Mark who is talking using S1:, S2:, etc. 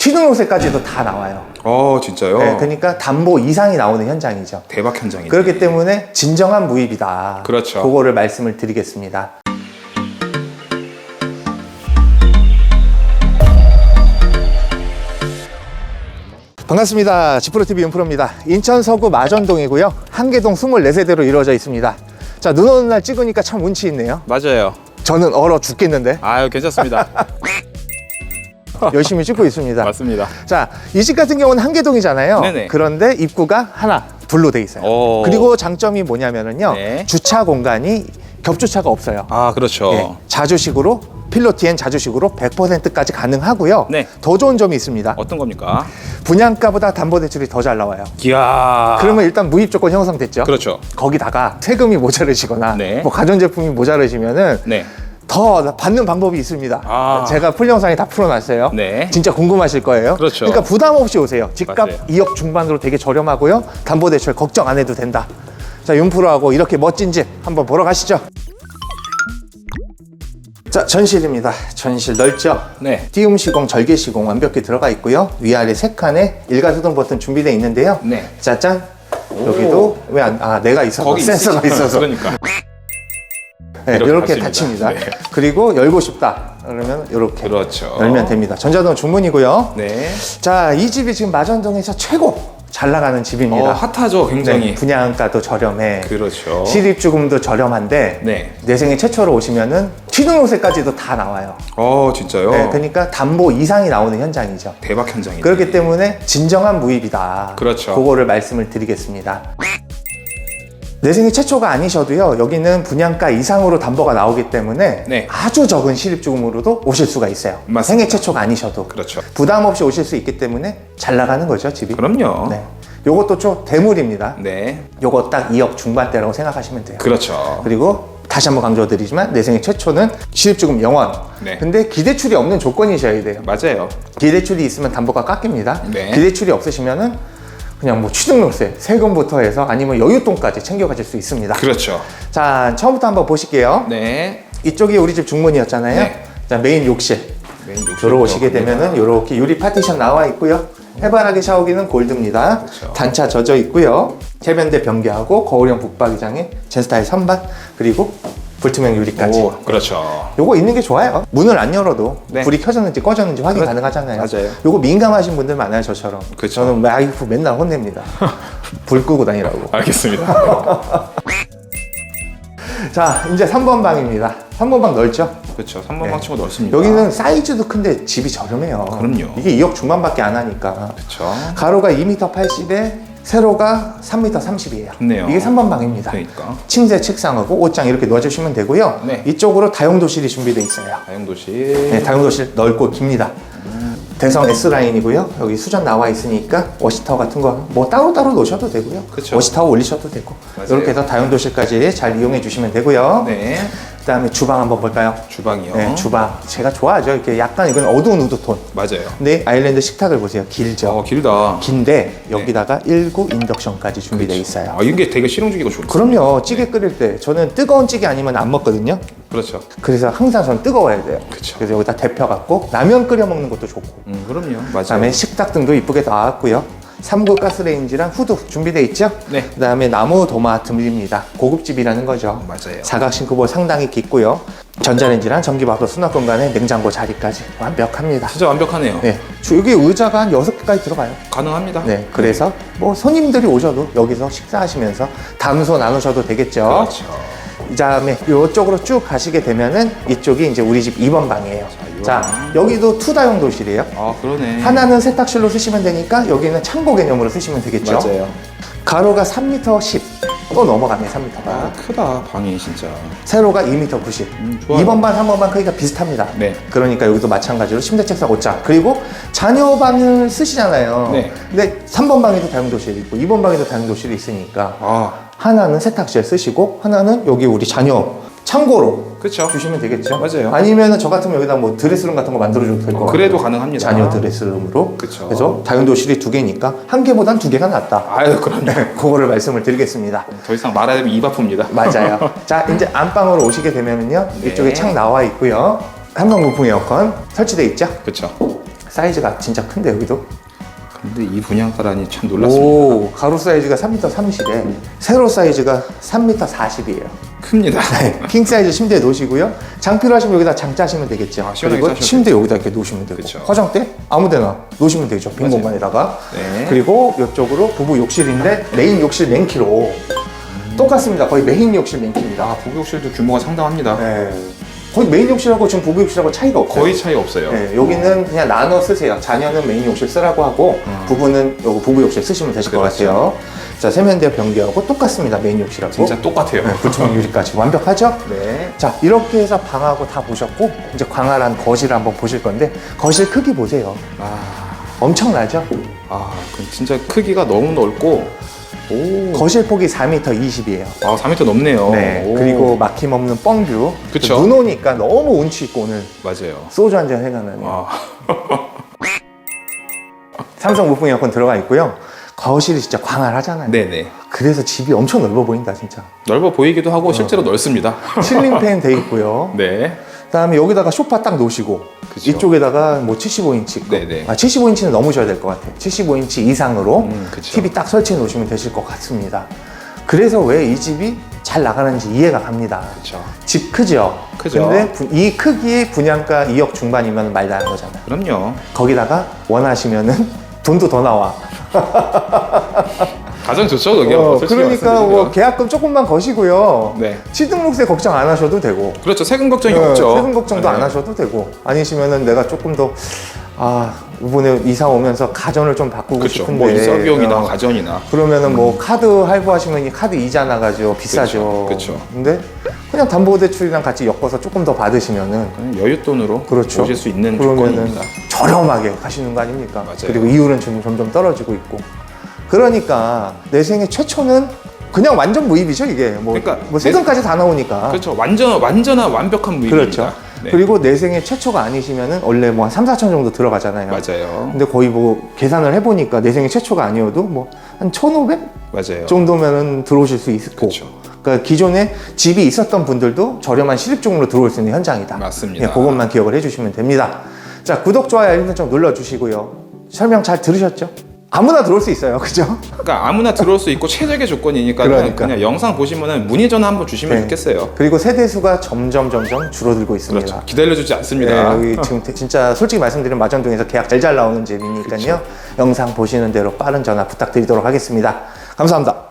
S1: 튀등록세까지도 다 나와요.
S2: 어 진짜요?
S1: 네, 그러니까 담보 이상이 나오는 현장이죠.
S2: 대박 현장이네.
S1: 그렇기 때문에 진정한 무입이다.
S2: 그렇죠.
S1: 그거를 말씀을 드리겠습니다. 반갑습니다. 지프로TV 윤프로입니다. 인천 서구 마전동이고요. 한계동 24세대로 이루어져 있습니다. 자, 눈 오는 날 찍으니까 참 운치 있네요.
S2: 맞아요.
S1: 저는 얼어 죽겠는데
S2: 아유 괜찮습니다.
S1: 열심히 찍고 있습니다.
S2: 맞습니다.
S1: 자, 이 집 같은 경우는 한계동이잖아요.
S2: 네네.
S1: 그런데 입구가 하나, 둘로 돼 있어요.
S2: 오.
S1: 그리고 장점이 뭐냐면은요.
S2: 네.
S1: 주차 공간이 겹주차가 없어요.
S2: 아 그렇죠.
S1: 예, 자주식으로 필로티엔 자주식으로 100%까지 가능하고요.
S2: 네.
S1: 더 좋은 점이 있습니다.
S2: 어떤 겁니까?
S1: 분양가보다 담보대출이 더 잘 나와요.
S2: 이야.
S1: 그러면 일단 무입 조건 형성됐죠.
S2: 그렇죠.
S1: 거기다가 세금이 모자르시거나
S2: 네.
S1: 뭐 가전제품이 모자르시면은
S2: 네.
S1: 더 받는 방법이 있습니다.
S2: 아.
S1: 제가 풀 영상에 다 풀어놨어요.
S2: 네.
S1: 진짜 궁금하실 거예요.
S2: 그렇죠.
S1: 러니까 부담 없이 오세요. 집값
S2: 맞아요.
S1: 2억 중반으로 되게 저렴하고요. 담보대출 걱정 안 해도 된다. 자, 윤프로하고 이렇게 멋진 집 한번 보러 가시죠. 자, 전실입니다. 전실 넓죠?
S2: 네.
S1: 띄움 시공, 절개 시공 완벽히 들어가 있고요. 위아래 세 칸에 일가수동 버튼 준비되어 있는데요.
S2: 네.
S1: 짜잔. 여기도 왜 안, 아, 내가 있어서
S2: 거기
S1: 센서가? 있어서
S2: 그러니까.
S1: 네,
S2: 이렇게
S1: 이렇게
S2: 닫힙니다. 네.
S1: 그리고 열고 싶다. 그러면 이렇게
S2: 그렇죠.
S1: 열면 됩니다. 전자동 중문이고요.
S2: 네.
S1: 자, 이 집이 지금 마전동에서 최고 잘 나가는 집입니다.
S2: 어 핫하죠 굉장히.
S1: 네, 분양가도 저렴해.
S2: 그렇죠.
S1: 실입주금도 저렴한데
S2: 네.
S1: 내 생애 최초로 오시면은 튀등록세까지도 다 나와요.
S2: 어 진짜요?
S1: 네, 그러니까 담보 이상이 나오는 현장이죠.
S2: 대박 현장이네.
S1: 그렇기 때문에 진정한 무입이다.
S2: 그렇죠.
S1: 그거를 말씀을 드리겠습니다. 내 생애 최초가 아니셔도요, 여기는 분양가 이상으로 담보가 나오기 때문에
S2: 네.
S1: 아주 적은 실입주금으로도 오실 수가 있어요.
S2: 맞습니다.
S1: 생애 최초가 아니셔도.
S2: 그렇죠.
S1: 부담 없이 오실 수 있기 때문에 잘 나가는 거죠, 집이.
S2: 그럼요.
S1: 네. 요것도 좀 대물입니다.
S2: 네.
S1: 요거 딱 2억 중반대라고 생각하시면 돼요.
S2: 그렇죠.
S1: 그리고 다시 한번 강조드리지만 내 생애 최초는 실입주금 영원.
S2: 네.
S1: 근데 기대출이 없는 조건이셔야 돼요.
S2: 맞아요.
S1: 기대출이 있으면 담보가 깎입니다.
S2: 네.
S1: 기대출이 없으시면은 그냥 뭐 취등록세, 세금부터 해서 아니면 여윳돈까지 챙겨가실 수 있습니다.
S2: 그렇죠.
S1: 자, 처음부터 한번 보실게요.
S2: 네.
S1: 이쪽이 우리 집 중문이었잖아요.
S2: 네.
S1: 자, 메인 욕실.
S2: 메인 욕실
S1: 들어오시게. 되면은 이렇게 유리 파티션 나와 있고요. 해바라기 샤워기는 골드입니다.
S2: 그렇죠.
S1: 단차 젖어 있고요. 해변대 변기하고 거울형 북박이장에 젠스타일 선반 그리고 불투명 유리까지.
S2: 오, 그렇죠.
S1: 요거 있는 게 좋아요. 문을 안 열어도
S2: 네.
S1: 불이 켜졌는지 꺼졌는지 확인
S2: 그렇-
S1: 가능하잖아요.
S2: 맞아요.
S1: 요거 민감하신 분들 많아요, 저처럼.
S2: 그쵸.
S1: 저는 와이프 맨날 혼냅니다. 불 끄고 다니라고.
S2: 알겠습니다.
S1: 자, 이제 3번 방입니다. 3번 방 넓죠?
S2: 그렇죠. 3번 방 치고 넓습니다.
S1: 여기는 사이즈도 큰데 집이 저렴해요.
S2: 그럼요.
S1: 이게 2억 중반밖에 안 하니까.
S2: 그렇죠.
S1: 가로가 2m 80에 세로가 3m 30이에요.
S2: 좋네요.
S1: 이게 3번 방입니다.
S2: 그러니까.
S1: 침대, 책상하고 옷장 이렇게 넣어주시면 되고요.
S2: 네.
S1: 이쪽으로 다용도실이 준비되어 있어요.
S2: 다용도실.
S1: 네, 다용도실 넓고 깁니다. 대성 S라인이고요. 여기 수전 나와 있으니까 워시타워 같은 거 뭐 따로따로 놓으셔도 되고요.
S2: 그쵸.
S1: 워시타워 올리셔도 되고.
S2: 맞아요.
S1: 이렇게 해서 다용도실까지 잘 이용해 주시면 되고요.
S2: 네.
S1: 그다음에 주방 한번 볼까요?
S2: 주방이요.
S1: 네, 주방. 제가 좋아하죠. 이렇게 약간 이건 어두운 우드톤.
S2: 맞아요.
S1: 근데 아일랜드 식탁을 보세요. 길죠.
S2: 어, 길다.
S1: 긴데 여기다가 1구 인덕션까지 준비되어 있어요.
S2: 아, 이게 되게 실용적이고 좋죠.
S1: 그럼요. 찌개 끓일 때 저는 뜨거운 찌개 아니면 안 먹거든요.
S2: 그렇죠.
S1: 그래서 항상 저는 뜨거워야 돼요.
S2: 그쵸.
S1: 그래서 여기다 데펴갖고 라면 끓여 먹는 것도 좋고.
S2: 음, 그럼요. 맞아요.
S1: 그다음에 식탁 등도 이쁘게 나왔고요. 3구 가스레인지랑 후드 준비되어 있죠?
S2: 네.
S1: 그 다음에 나무 도마 듬입니다. 고급집이라는 거죠.
S2: 맞아요.
S1: 사각 싱크볼 상당히 깊고요. 전자레인지랑 전기밥솥 수납 공 간에 냉장고 자리까지 완벽합니다.
S2: 진짜 완벽하네요.
S1: 네. 주- 여기 의자가 한 6개까지 들어가요.
S2: 가능합니다.
S1: 네. 그래서 뭐 손님들이 오셔도 여기서 식사하시면서 담소 나누셔도 되겠죠.
S2: 그렇죠.
S1: 이 다음에 이쪽으로 쭉 가시게 되면은 이쪽이 이제 우리 집 2번 방이에요. 자,
S2: 방.
S1: 여기도 투다용 도실이에요.
S2: 아, 그러네.
S1: 하나는 세탁실로 쓰시면 되니까 여기는 창고 개념으로 쓰시면 되겠죠.
S2: 맞아요.
S1: 가로가 3m 10. 또 넘어가네, 3m가.
S2: 아, 크다. 방이 진짜.
S1: 세로가 2m 90.
S2: 음, 좋아요.
S1: 2번 방, 3번 방 크기가 비슷합니다.
S2: 네.
S1: 그러니까 여기도 마찬가지로 침대, 책상, 옷장. 그리고 자녀 방을 쓰시잖아요.
S2: 네.
S1: 근데 3번 방에도 다용도실이 있고 2번 방에도 다용도실이 있으니까
S2: 아,
S1: 하나는 세탁실 쓰시고 하나는 여기 우리 자녀 창고로
S2: 그렇죠.
S1: 주시면 되겠죠.
S2: 맞아요.
S1: 아니면은 저 같으면 여기다 뭐 드레스룸 같은 거 만들어줘도 될 것 같아요.
S2: 그래도 가능합니다.
S1: 자녀 드레스룸으로.
S2: 그쵸.
S1: 그래서 다용도실이 두 개니까 한 개보단 두 개가 낫다.
S2: 아유, 그럼요.
S1: 네, 그거를 말씀을 드리겠습니다.
S2: 더 이상 말하자면 입 아픕니다.
S1: 맞아요. 자, 이제 안방으로 오시게 되면은요.
S2: 네.
S1: 이쪽에 창 나와 있고요. 한방 무풍 에어컨 설치돼 있죠.
S2: 그렇죠.
S1: 사이즈가 진짜 큰데 여기도.
S2: 근데 이 분양가라니 참 놀랐습니다.
S1: 오, 가로 사이즈가 3m 30에 세로 사이즈가 3m 40이에요.
S2: 큽니다.
S1: 네, 킹 사이즈 침대 에 놓으시고요. 장 필요하시면 여기다 장 짜시면 되겠죠.
S2: 아, 시원하게
S1: 그리고
S2: 짜셔도
S1: 침대 여기다 이렇게 놓으시면 되고
S2: 그쵸.
S1: 화장대 아무데나 놓으시면 되죠. 빈
S2: 맞아요.
S1: 공간에다가.
S2: 네.
S1: 그리고 이쪽으로 부부 욕실인데 메인 욕실 맨키로 똑같습니다. 거의 메인 욕실 맨키입니다.
S2: 아, 복욕실도 규모가 상당합니다.
S1: 네. 거의 메인 욕실하고 지금 부부 욕실하고 차이가 없어요.
S2: 거의 차이 없어요.
S1: 네, 여기는 그냥 나눠 쓰세요. 자녀는 메인 욕실 쓰라고 하고
S2: 음.
S1: 부부는 여기 부부 욕실 쓰시면 되실 것
S2: 그렇죠.
S1: 같아요. 자 세면대 변기하고 똑같습니다. 메인 욕실하고.
S2: 진짜 똑같아요.
S1: 네, 불투명 유리까지 완벽하죠?
S2: 네.
S1: 자 이렇게 해서 방하고 다 보셨고 이제 광활한 거실 한번 보실 건데 거실 크기 보세요.
S2: 아,
S1: 엄청나죠?
S2: 아, 그 진짜 크기가 너무 넓고, 오,
S1: 거실 폭이 4m 20이에요.
S2: 아, 4m 넘네요.
S1: 네.
S2: 오.
S1: 그리고 막힘없는 뻥뷰.
S2: 그쵸.
S1: 눈 오니까 너무 운치 있고 오늘
S2: 맞아요.
S1: 소주 한 잔 생각나네요.
S2: 아,
S1: 삼성 무풍 에어컨 들어가 있고요. 거실이 진짜 광활하잖아요.
S2: 네네.
S1: 그래서 집이 엄청 넓어 보인다 진짜.
S2: 넓어 보이기도 하고 실제로 넓습니다.
S1: 실링팬 돼 있고요.
S2: 네.
S1: 그다음에 여기다가 소파 딱 놓으시고
S2: 그쵸.
S1: 이쪽에다가 뭐 75인치 거.
S2: 네네.
S1: 아 75인치는 넘으셔야 될 것 같아요. 75인치 이상으로
S2: 음, 그쵸.
S1: TV 딱 설치해 놓으시면 되실 것 같습니다. 그래서 왜 이 집이 잘 나가는지 이해가 갑니다.
S2: 그렇죠.
S1: 집 크죠.
S2: 크죠.
S1: 근데 부- 이 크기의 분양가 2억 중반이면 말다한 거잖아요.
S2: 그럼요.
S1: 거기다가 원하시면은 돈도 더 나와.
S2: 가장 좋죠, 그게.
S1: 어,
S2: 솔직히
S1: 그러니까
S2: 말씀드리면.
S1: 뭐 계약금 조금만 거시고요.
S2: 네.
S1: 취등록세 걱정 안 하셔도 되고.
S2: 그렇죠. 세금 걱정이
S1: 네,
S2: 없죠.
S1: 세금 걱정도
S2: 네.
S1: 안 하셔도 되고. 아니시면은 내가 조금 더, 아, 이번에 이사 오면서 가전을 좀 바꾸고
S2: 그렇죠.
S1: 싶은데.
S2: 뭐 이사 비용이나
S1: 어,
S2: 가전이나.
S1: 그러면은 뭐 카드 할부하시면 이 카드 이자 나가죠. 비싸죠.
S2: 그쵸, 그쵸.
S1: 근데 그냥 담보대출이랑 같이 엮어서 조금 더 받으시면은
S2: 그냥 여윳돈으로
S1: 그렇죠.
S2: 오실 수 있는
S1: 그러면은
S2: 조건입니다.
S1: 저렴하게 가시는 거 아닙니까?
S2: 맞아요.
S1: 그리고 이율은 지금 점점 떨어지고 있고. 그러니까 내 생애 최초는 그냥 완전 무입이죠 이게. 뭐,
S2: 그러니까
S1: 뭐 세금까지 다 나오니까.
S2: 그렇죠. 완전 완전한 완벽한 무입입니다.
S1: 그렇죠.
S2: 네.
S1: 그리고 내 생애 최초가 아니시면은 원래 뭐 한 3, 4천 정도 들어가잖아요.
S2: 맞아요.
S1: 근데 거의 뭐 계산을 해보니까 내 생애 최초가 아니어도 뭐 한 1,500
S2: 맞아요.
S1: 정도면은 들어오실 수 있고.
S2: 그렇죠.
S1: 그러니까 기존에 집이 있었던 분들도 저렴한 실입종으로 들어올 수 있는 현장이다.
S2: 맞습니다.
S1: 예, 그것만 기억을 해주시면 됩니다. 자, 구독, 좋아요, 알림 설정 눌러주시고요. 설명 잘 들으셨죠? 아무나 들어올 수 있어요. 그죠?
S2: 그러니까 아무나 들어올 수 있고 최적의 조건이니까
S1: 그러니까.
S2: 그냥 영상 보시면은 문의 전화 한번 주시면
S1: 네.
S2: 좋겠어요.
S1: 그리고 세대수가 점점 점점 줄어들고 있습니다.
S2: 그렇죠. 기다려주지 않습니다.
S1: 네, 여기 지금 대- 진짜 솔직히 말씀드리면 마전동에서 계약 잘잘 나오는 집이니까요. 영상 보시는 대로 빠른 전화 부탁드리도록 하겠습니다. 감사합니다.